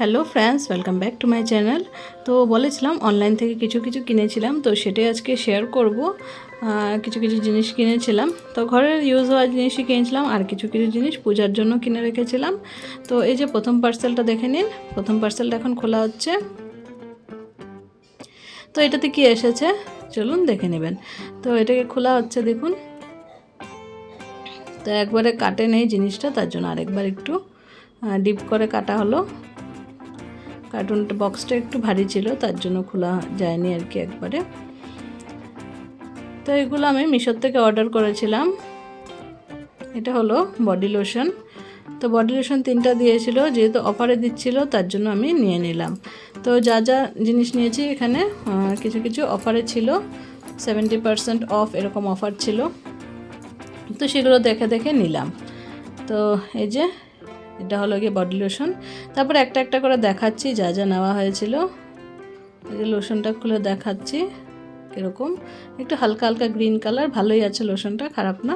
Hello friends welcome back to my channel তো বলেছিলাম online থেকে কিছু কিছু কিনেছিলাম, তো সেটাই আজকে শেয়ার করব। কিছু কিছু জিনিস কিনেছিলাম। তো ঘরের ইউজ হওয়া জিনিসই কিনেছিলাম, আর কিছু কিছু জিনিস পূজার জন্য কিনে রেখেছিলাম। তো এই যে প্রথম পার্সেলটা দেখে নিন। প্রথম পার্সেলটা এখন খোলা হচ্ছে। তো এটাতে কি এসেছে? চলুন দেখে নেবেন। তো এটাকে খোলা হচ্ছে, দেখুন। তো একবারে কাটে নেই জিনিসটা, তার জন্য আরেকবার একটু ডিপ করে কাটা হলো। কার্টুনটা বক্সটা একটু ভারী ছিল, তার জন্য খোলা যায়নি আর কি একবারে। তো এগুলো আমি মিশোর থেকে অর্ডার করেছিলাম। এটা হলো বডি লোশন তো বডি লোশন তিনটা দিয়েছিল, যেহেতু অফারে দিচ্ছিল, তার জন্য আমি নিয়ে নিলাম। তো যা যা জিনিস নিয়েছি এখানে কিছু কিছু অফারে ছিল। সেভেন্টি পারসেন্ট অফ এরকম অফার ছিল। তো সেগুলো দেখে দেখে নিলাম। তো এই যে এটা হলো গিয়ে বডি লোশন তারপরে একটা একটা করে দেখাচ্ছি, যা যা নেওয়া হয়েছিল। এই যে লোশনটা খুলে দেখাচ্ছি কীরকম একটু হালকা হালকা গ্রিন কালার ভালোই আছে লোশনটা খারাপ না।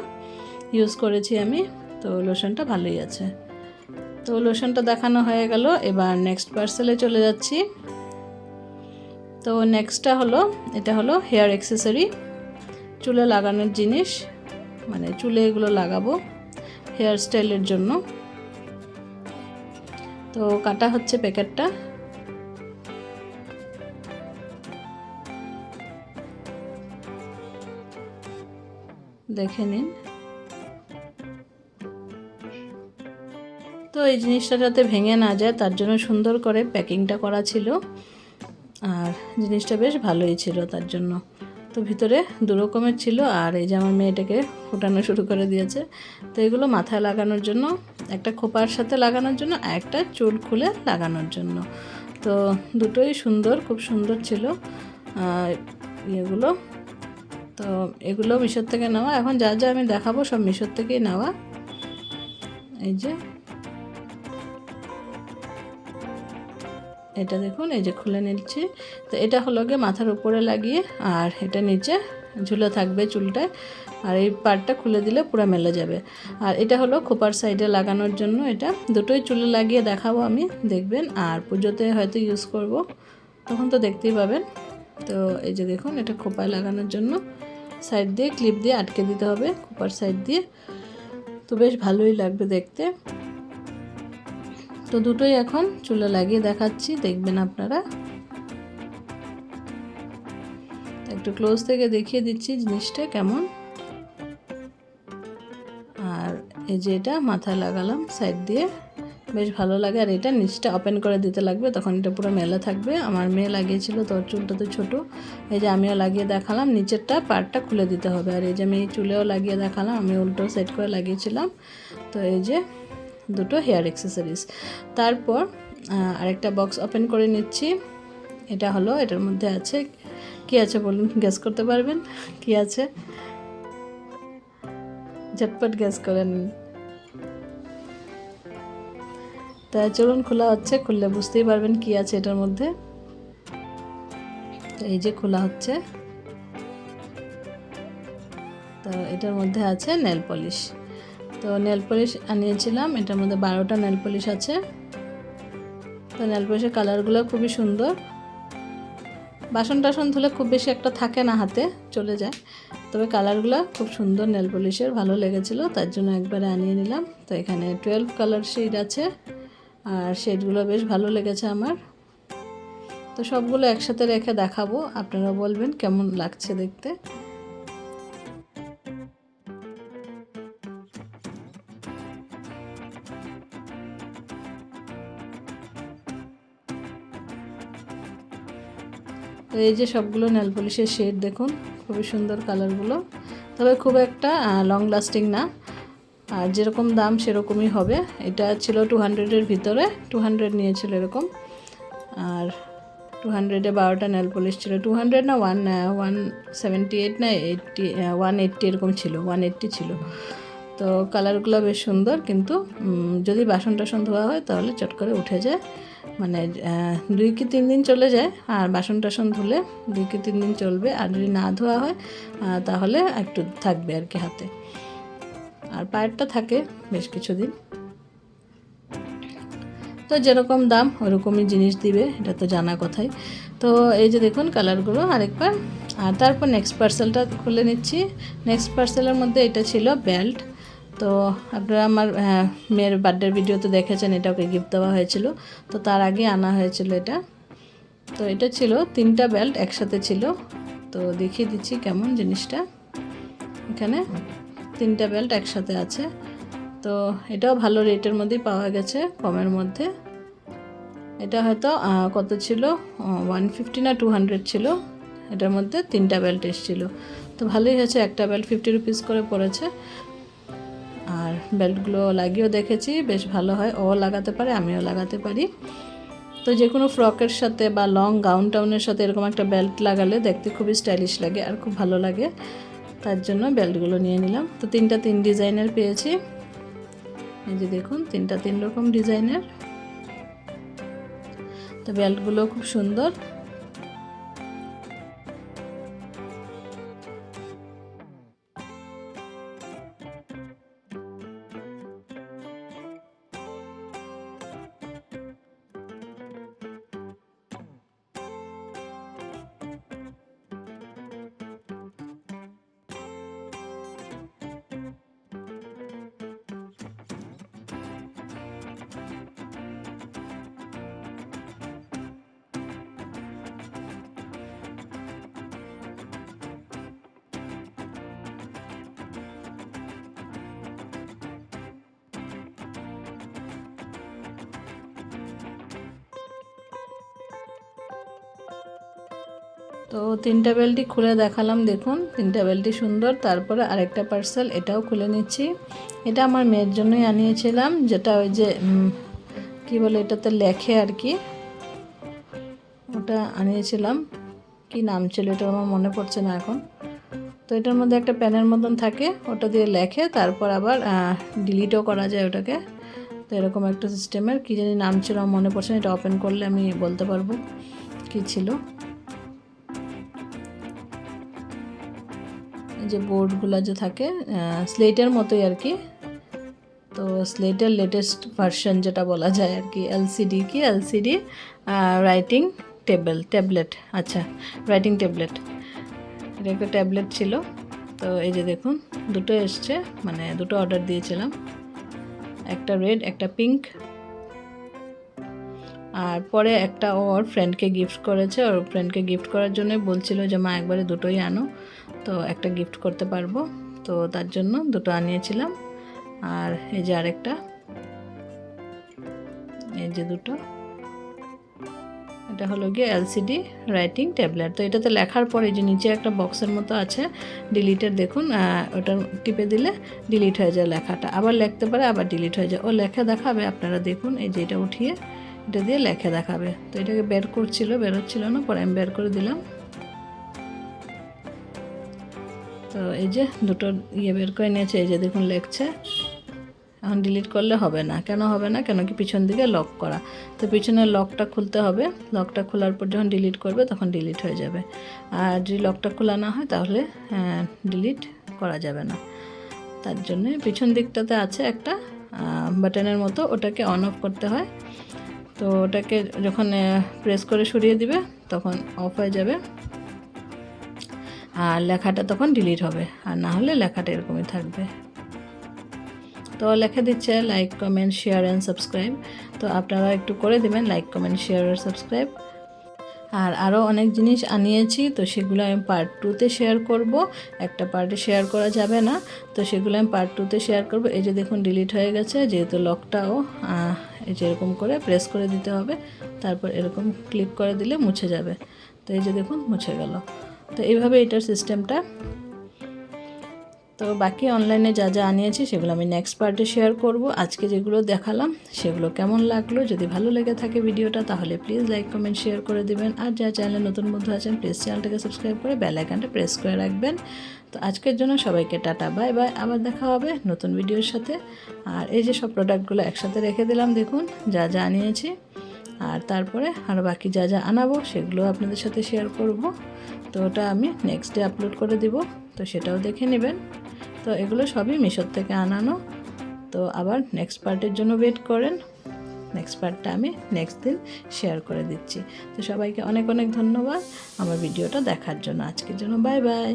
ইউজ করেছি আমি, তো লোশনটা ভালোই আছে। তো লোশনটা দেখানো হয়ে গেল, এবার নেক্সট পার্সেলে চলে যাচ্ছি। তো নেক্সটটা হলো, এটা হলো হেয়ার অ্যাক্সেসরি চুলে লাগানোর জিনিস মানে চুলে এগুলো লাগাবো হেয়ার স্টাইলের জন্য। তো কাটা হচ্ছে প্যাকেটটা। দেখে নিন। তো এই জিনিসটা যাতে ভেঙে না যায়, তার জন্য সুন্দর করে প্যাকিংটা করা ছিল। আর জিনিসটা বেশ ভালোই ছিল তার জন্য। তো ভিতরে দু রকমের ছিল, আর এই যে আমার মেয়েটাকে ফোটানো শুরু করে দিয়েছে। তো এগুলো মাথায় লাগানোর জন্য, একটা খোপার সাথে লাগানোর জন্য, আর একটা চুল খুলে লাগানোর জন্য। তো দুটোই সুন্দর, খুব সুন্দর ছিল ইয়েগুলো। তো এগুলো মিশোর থেকে নেওয়া। এখন যা যা আমি দেখাবো সব মিশোর থেকেই নেওয়া। এই যে এটা দেখুন, এই যে খুলে নিচ্ছি। তো এটা হলো গিয়ে মাথার উপরে লাগিয়ে, আর এটা নিচে ঝুলে থাকবে চুলটায় আর এই পার্টটা খুলে দিলে পুরো মেলে যাবে। আর এটা হলো খোপার সাইডে লাগানোর জন্য এটা। দুটোই চুলে লাগিয়ে দেখাবো আমি, দেখবেন। আর পুজোতে হয়তো ইউজ করব, তখন তো দেখতেই পাবেন। তো এই যে দেখুন, এটা খোপায় লাগানোর জন্য। সাইড দিয়ে ক্লিপ দিয়ে আটকে দিতে হবে, খোপার সাইড দিয়ে। তো বেশ ভালোই লাগবে দেখতে। তো দুটোই এখন চুলে লাগিয়ে দেখাচ্ছি, দেখবেন আপনারা। একটু ক্লোজ থেকে দেখিয়ে দিচ্ছি জিনিসটা কেমন। আর এই যে এটা মাথায় লাগালাম সাইড দিয়ে। বেশ ভালো লাগে, আর এটা নিচটা ওপেন করে দিতে লাগবে, তখন এটা পুরো মেলা থাকবে। আমার মেয়ে লাগিয়েছিল তো চুলটা তো ছোটো। এই যে আমিও লাগিয়ে দেখালাম, নিচেরটা পার্টটা খুলে দিতে হবে। আর এই যে আমি চুলেও লাগিয়ে দেখালাম, আমি উল্টো সেট করে লাগিয়েছিলাম। তো এই যে দুটো হেয়ার অ্যাক্সেসরিজ তারপর আরেকটা বক্স ওপেন করে নিচ্ছি। এটা হলো, এটার মধ্যে আছে, কি আছে বলুন? গ্যাস করতে পারবেন? কি আছে? ঝটপট গ্যাস করে নিন। তা চলুন, খোলা হচ্ছে, খুললে বুঝতেই পারবেন কি আছে এটার মধ্যে। এই যে খোলা হচ্ছে। তো এটার মধ্যে আছে নেল পলিশ তো নেল পলিশ আনিয়েছিলাম। এটার মধ্যে বারোটা নেল পলিশ আছে। তো নেল পলিশের কালারগুলো খুবই সুন্দর। বাসন টাসন ধুলে খুব বেশি একটা থাকে না হাতে, চলে যায়। তবে কালারগুলো খুব সুন্দর নেল পলিশের, ভালো লেগেছিলো, তার জন্য একবারে আনিয়ে নিলাম। তো এখানে টুয়েলভ কালার শেড আছে, আর শেডগুলো বেশ ভালো লেগেছে আমার। তো সবগুলো একসাথে রেখে দেখাবো আপনারা বলবেন কেমন লাগছে দেখতে। তো এই যে সবগুলো নেল পলিশের শেড দেখুন, খুবই সুন্দর কালারগুলো তবে খুব একটা লং লাস্টিং না। আর যেরকম দাম সেরকমই হবে। এটা ছিল টু হান্ড্রেডের ভিতরে টু হান্ড্রেড নিয়েছিল এরকম। আর টু হান্ড্রেডে বারোটা নেল পলিশ ছিল। টু হান্ড্রেড না ওয়ান ওয়ান সেভেন্টি এইট না এইটটি ওয়ান এইট্টি এরকম ছিল ওয়ান এইট্টি ছিল। তো কালারগুলো বেশ সুন্দর, কিন্তু যদি বাসন টাসন ধোয়া হয় তাহলে চট করে উঠে যায়। মানে দুই কি তিন দিন চলে যায়, আর বাসন টাসন ধুলে দুই কি তিন দিন চলবে। আর যদি না ধোয়া হয় তাহলে একটু থাকবে আর কি হাতে। আর পায়েরটা থাকে বেশ কিছুদিন। তো যেরকম দাম, ওরকমই জিনিস দিবে, এটা তো জানা কথাই। তো এই যে দেখুন কালারগুলো আরেকবার। আর তারপর নেক্সট পার্সেলটা খুলে নিচ্ছি। নেক্সট পার্সেলের মধ্যে এটা ছিল বেল্ট তো আপনারা আমার আহ, মেয়ের বার্থডের ভিডিওতে দেখেছেন এটা ওকে গিফট দেওয়া হয়েছিল। তো তার আগে আনা হয়েছিল এটা। তো এটা ছিল তিনটা বেল্ট একসাথে ছিল। তো দেখিয়ে দিচ্ছি কেমন জিনিসটা। এখানে তিনটা বেল্ট একসাথে আছে। তো এটাও ভালো রেটের মধ্যেই পাওয়া গেছে কমের মধ্যে। এটা হয়তো কত ছিল? ওয়ান ফিফটি না টু হান্ড্রেড ছিল। এটার মধ্যে তিনটা বেল্ট এসেছিল। তো ভালোই হয়েছে একটা বেল্ট ফিফটি রুপিস করে পড়েছে। বেল্টগুলো লাগিয়েও দেখেছি, বেশ ভালো হয়। ও লাগাতে পারে, আমিও লাগাতে পারি। তো যে কোনো ফ্রকের সাথে বা লং গাউন টাউনের সাথে এরকম একটা বেল্ট লাগালে দেখতে খুবই স্টাইলিশ লাগে আর খুব ভালো লাগে। তার জন্য বেল্টগুলো নিয়ে নিলাম। তো তিনটা তিন ডিজাইনের পেয়েছি। এই যে দেখুন, তিনটা তিন রকম ডিজাইনের। তো বেল্টগুলো খুব সুন্দর। তো তিনটা বেলটি খুলে দেখালাম, দেখুন। তিনটা বেলটি সুন্দর, তারপরে আরেকটা পার্সেল এটাও খুলে নিচ্ছি। এটা আমার মেয়ের জন্যই আনিয়েছিলাম, যেটা ওই যে কি বলে এটাতে লেখে আর কি। ওটা আনিয়েছিলাম। কি নাম ছিল এটা আমার মনে পড়ছে না এখন। তো এটার মধ্যে একটা প্যানের মতন থাকে, ওটা দিয়ে লেখে, তারপর আবার ডিলিটও করা যায় ওটাকে। তো এরকম একটা সিস্টেমের কী জানি নাম ছিল, আমার মনে পড়ছে না, এটা ওপেন করলে আমি বলতে পারব কী ছিল। যে বোর্ডগুলো যে থাকে স্লেটের মতোই আর কি। তো স্লেটের লেটেস্ট ভার্সন যেটা বলা যায় আর কি এলসিডি কি? এলসিডি রাইটিং টেবল ট্যাবলেট আচ্ছা রাইটিং ট্যাবলেট এটা একটা ট্যাবলেট ছিল। তো এই যে দেখুন, দুটো এসছে মানে দুটো অর্ডার দিয়েছিলাম। একটা রেড একটা পিঙ্ক আর পরে একটা ওর ফ্রেন্ডকে গিফট করেছে। ওর ফ্রেন্ডকে গিফট করার জন্য বলছিল যে, মা, একবারে দুটোই আনো। তো একটা গিফট করতে পারব। তো তার জন্য দুটো আনিয়েছিলাম। আর এই যে আরেকটা, এই যে দুটো, এটা হলো গিয়ে এলসিডি রাইটিং ট্যাবলেট তো এটাতে লেখার পরে যে নিচে একটা বক্সের মতো আছে ডিলিটের দেখুন ওটা টিপে দিলে ডিলিট হয়ে যায় লেখাটা। আবার লিখতে পারে, আবার ডিলিট হয়ে যায়। ও লেখা দেখাবে, আপনারা দেখুন, এই যে এটা উঠিয়ে, এটা দিয়ে লেখা দেখাবে। তো এটাকে বের করছিল, বেরোচ্ছিল না, পরে আমি বের করে দিলাম। তো এই যে দুটো ইয়ে বের করে নিয়েছে, এই যে দেখুন লেখছে, এখন ডিলিট করলে হবে না। কেন হবে না? কেন কি পিছন দিকে লক করা। তো পিছনের লকটা খুলতে হবে। লকটা খোলার পর যখন ডিলিট করবে, তখন ডিলিট হয়ে যাবে। আর যদি লকটা খোলা না হয়, তাহলে ডিলিট করা যাবে না। তার জন্য পিছন দিকটাতে আছে একটা বাটনের মতো। ওটাকে অন অফ করতে হয়। তো ওটাকে যখন প্রেস করে সরিয়ে দিবে, তখন অফ হয়ে যাবে। আর লেখাটা তখন ডিলিট হবে, আর না হলে লেখাটা এরকমই থাকবে। তো লেখা দিচ্ছে like comment share and subscribe তো আপনারা একটু করে দেবেন লাইক কমেন্ট শেয়ার আর সাবস্ক্রাইব আর আরও অনেক জিনিস আনিয়েছি, তো সেগুলো আমি পার্ট টুতে শেয়ার করব। একটা পার্টে শেয়ার করা যাবে না, তো সেগুলো আমি পার্ট টুতে শেয়ার করব। এই যে দেখুন ডিলিট হয়ে গেছে, যেহেতু লকটাও এই যে এরকম করে প্রেস করে দিতে হবে, তারপর এরকম ক্লিক করে দিলে মুছে যাবে। তো এই যে দেখুন, মুছে গেল। তো এইভাবে এটার সিস্টেমটা তো বাকি অনলাইনে যা যা আনিয়েছি সেগুলো আমি নেক্সট পার্টে শেয়ার করব। আজকে যেগুলো দেখালাম সেগুলো কেমন লাগল, যদি ভালো লেগে থাকে ভিডিওটা তাহলে প্লিজ লাইক কমেন্ট শেয়ার করে দিবেন। আর যা চ্যানেলে নতুন বন্ধু আছেন প্লিজ চ্যানেলটাকে সাবস্ক্রাইব করে বেল আইকনটা প্রেস করে রাখবেন। তো আজকের জন্য সবাইকে টাটা বাই বাই আবার দেখা হবে নতুন ভিডিওর সাথে। আর এই যে সব প্রোডাক্টগুলো একসাথে রেখে দিলাম, দেখুন যা যা আনিয়েছি। আর তারপরে আর বাকি যা যা আনাবো সেগুলো আপনাদের সাথে শেয়ার করব। তো ওটা আমি নেক্সট ডে আপলোড করে দিব, তো সেটাও দেখে নেবেন। তো এগুলো সবই মিশোর থেকে আনানো। তো আবার নেক্সট পার্টের জন্য ওয়েট করেন। নেক্সট পার্টটা আমি নেক্সট দিন শেয়ার করে দিচ্ছি। তো সবাইকে অনেক অনেক ধন্যবাদ আমার ভিডিওটা দেখার জন্য। আজকের জন্য বাই বাই